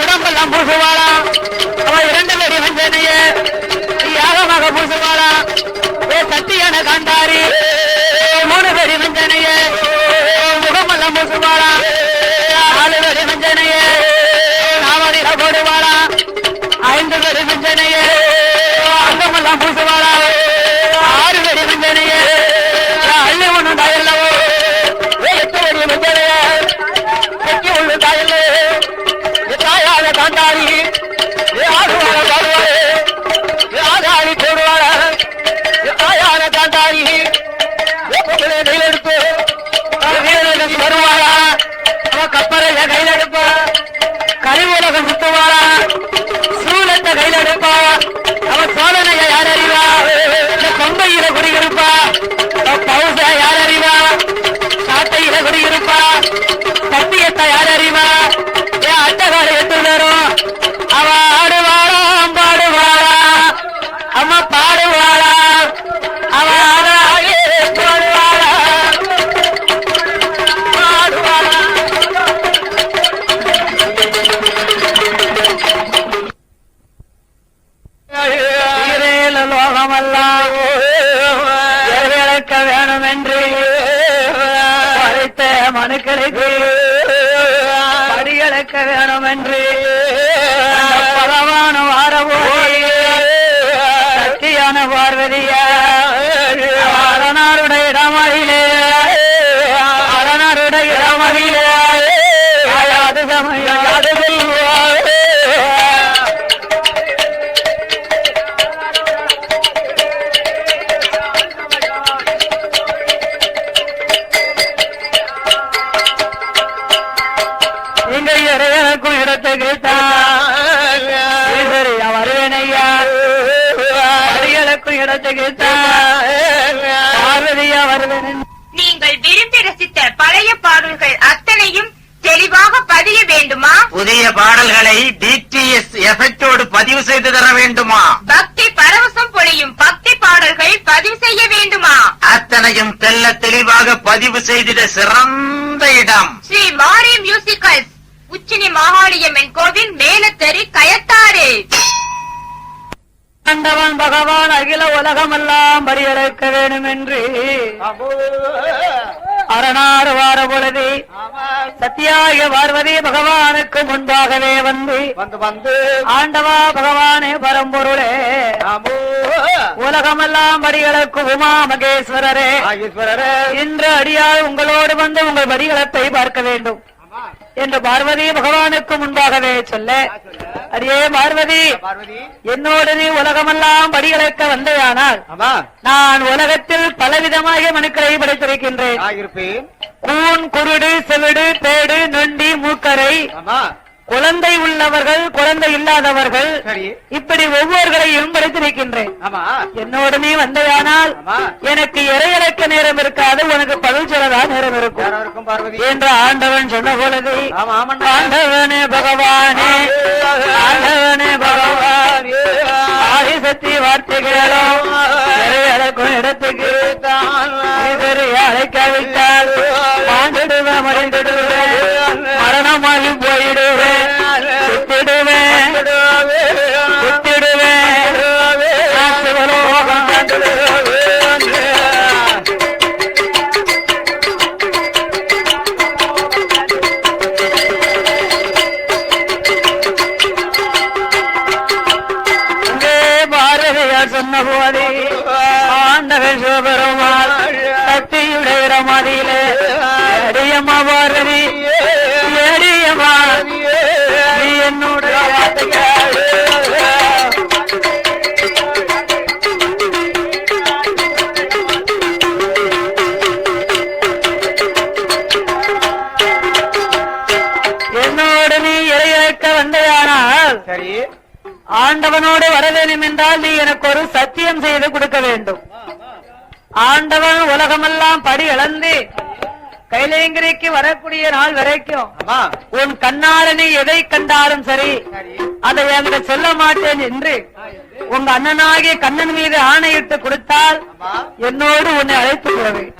உடம்பெல்லாம் பூசுவாளா லோகமெல்லாம் விளக்க வேணும் என்று படைத்த மனுக்களுக்கு படிகளக்க வேணும் என்று பலவான வாரவோ சக்தியான பார்வதிய அரணாருடைய இடமகிலே அரணாருடைய இடமகிலே அது சமயம். வருவேனையா அடிகளுக்கும் வருவேன் நீங்கள் விரும்பி ரசித்த பழைய பாடல்கள் அத்தனையும் தெளிவாக பதிய வேண்டுமா? புதிய பாடல்களை டிடிஎஸ் எஃபெக்டோடு பதிவு செய்து தர வேண்டுமா? பக்தி பரவசம் பொழியும் பக்தி பாடல்கள் பதிவு செய்ய வேண்டுமா? அத்தனையும் தெல்ல தெளிவாக பதிவு செய்திட சிறந்த இடம். ஸ்ரீ மாரி மியூசிக்கல்ஸ். உச்சினி மாகாளியம்மன் கோவில் மேலத்தெரு கயத்தாறு ஆண்டவன் பகவான் அகில உலகமெல்லாம் பரியடைக்க வேண்டும் என்று அரணாறு வார பொழுது சத்தியாக பார்வதி பகவானுக்கு முன்பாகவே வந்து வந்து வந்து. ஆண்டவா பகவானே பரம்பொருளே. உலகமெல்லாம் படிகளுக்கு உமா மகேஸ்வரரே. இன்று அடியால் உங்களோடு வந்து உங்கள் படிகளத்தை பார்க்க வேண்டும். என்று பார்வதி பகவானுக்கு முன்பாகவே சொல்ல அடியே பார்வதி என்னோடு நீ உலகமெல்லாம் படிகளக்க வந்தையானால் நான் உலகத்தில் பலவிதமாக மனுக்களை படைத்திருக்கின்றேன். கூன் குருடு செவிடு பேடு நொண்டி மூக்கரை குழந்தை உள்ளவர்கள் குழந்தை இல்லாதவர்கள் இப்படி ஒவ்வொருவரையும் படைத்திருக்கின்றேன் ஆமா. என்னோடு நீ வந்தையானால் ஆமா. எனக்கு இறையிறக்க நேரம் இருக்காது உனக்கு பதில் சொல்லதா நேரம் இருக்கும். என்று ஆண்டவன் சொன்ன பொழுது. ஆண்டவனே பகவானே ஆண்டவனே பகவானே இறையறக்கும் இடத்துக்கு இதரை மதியிலே அடியம்மா பாரதி அடியம்மா நீ என்னுடைய என்னோடு நீ இறையிறக்க வந்தையானால் சரி. ஆண்டவனோடு வர வேண்டும் என்றால் நீ எனக்கு ஒரு சத்தியம் செய்து கொடுக்க வேண்டும். ஆண்டவன் உலகமெல்லாம் படி இழந்து கைலேங்கிரிக்கு வரக்கூடிய நாள் வரைக்கும் உன் கண்ணால நீ எதை கண்டாலும் சரி அதை என்கிட்ட சொல்ல மாட்டேன் என்று உங்க அண்ணனாகிய கண்ணன் மீது ஆணையிட்டு கொடுத்தால் என்னோடு உன்னை அழைத்துக் கொள்வேன்